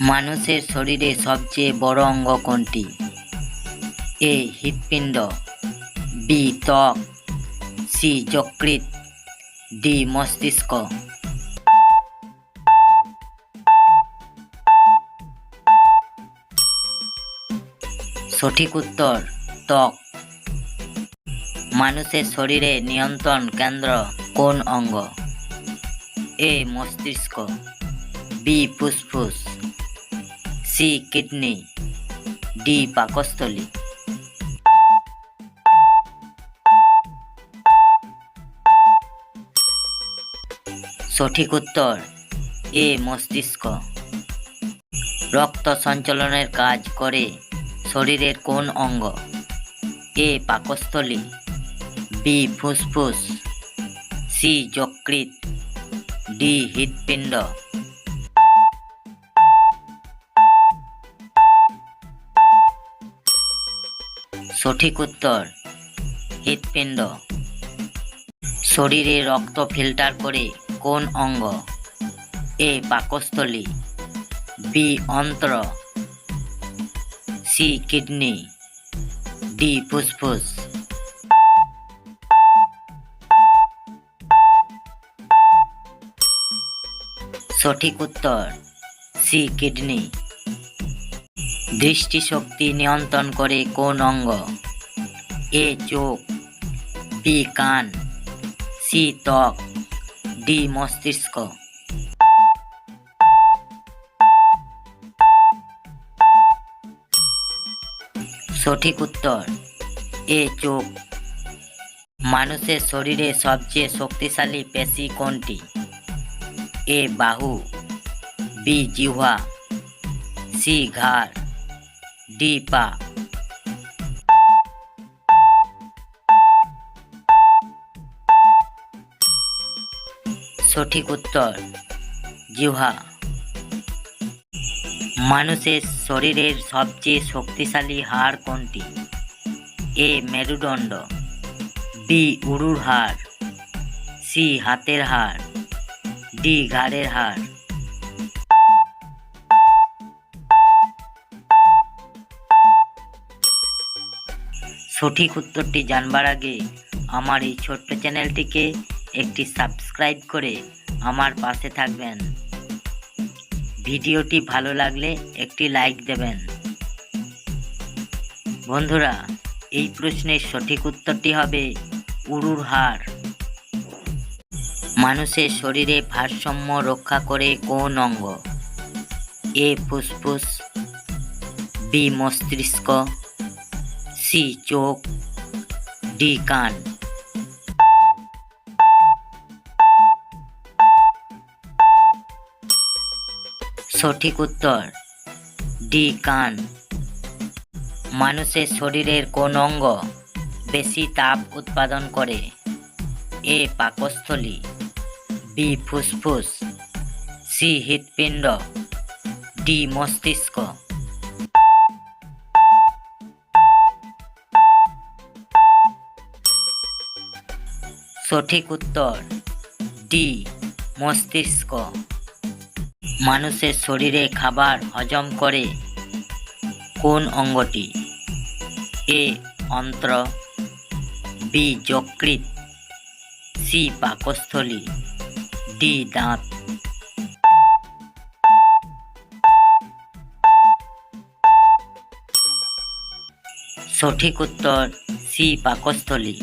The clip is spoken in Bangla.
মানুষের শরীরে সবচেয়ে বড় অঙ্গ কোনটি? এ, হৃৎপিণ্ড, বি, ত্বক, সি, যকৃৎ, ডি, মস্তিষ্ক। সঠিক উত্তর, ত্বক। মানুষের শরীরে নিয়ন্ত্রণ কেন্দ্র কোন অঙ্গ? এ, মস্তিষ্ক। বি ফুসফুস, সি কিডনি, ডি পাকস্থলী। সঠিক উত্তর, এ মস্তিষ্ক। রক্ত সঞ্চালনের কাজ করে শরীরের কোন অঙ্গ? এ পাকস্থলী, বি ফুসফুস, সি যকৃৎ, ডি হৃৎপিণ্ড। সঠিক উত্তর, হৃৎপিণ্ড। শরীরে রক্ত ফিল্টার করে কোন অঙ্গ? এ, পাকস্থলী, বি, অন্ত্র, সি, কিডনি, ডি, ফুসফুস। সঠিক উত্তর, সি, কিডনি। দৃষ্টিশক্তি নিয়ন্ত্রণ করে কোন অঙ্গ? এ চোখ, বি কান, সি ত্বক, ডি মস্তিষ্ক। সঠিক উত্তর, এ চোখ। মানুষের শরীরে সবচেয়ে শক্তিশালী পেশি কোনটি? এ বাহু, বি জিহ্বা, সি ঘাড়। ডি পা সঠিক উত্তর, জিহ্বা। মানুষের শরীরের সবচেয়ে শক্তিশালী হাড় কোনটি? এ, মেরুদণ্ড, বি, উরুর হাড়, সি, হাতের হাড়, ডি, ঘাড়ের হাড়। সঠিক উত্তরটি জানবার আগে আমার এই ছোট্ট চ্যানেলটিকে একটি সাবস্ক্রাইব করে আমার পাশে থাকবেন। ভিডিওটি ভালো লাগলে একটি লাইক দেবেন। বন্ধুরা, এই প্রশ্নের সঠিক উত্তরটি হবে উরুর হার মানুষের শরীরে ভারসাম্য রক্ষা করে কোন অঙ্গ? এ, ফুসফুস, বি, মস্তিষ্ক সি চোখ ডি কান সঠিক উত্তর ডি কান মানুষের শরীরের কোন অঙ্গ বেশি তাপ উৎপাদন করে? এ পাকস্থলী, বি ফুসফুস, সি হৃৎপিণ্ড, ডি মস্তিষ্ক। সঠিক উত্তর ডি, মস্তিষ্ক। মানুষের শরীরে খাবার হজম করে কোন অঙ্গটি? এ, অন্ত্র। বি যকৃত সি, পাকস্থলী। ডি, দাঁত। সঠিক উত্তর সি, পাকস্থলী।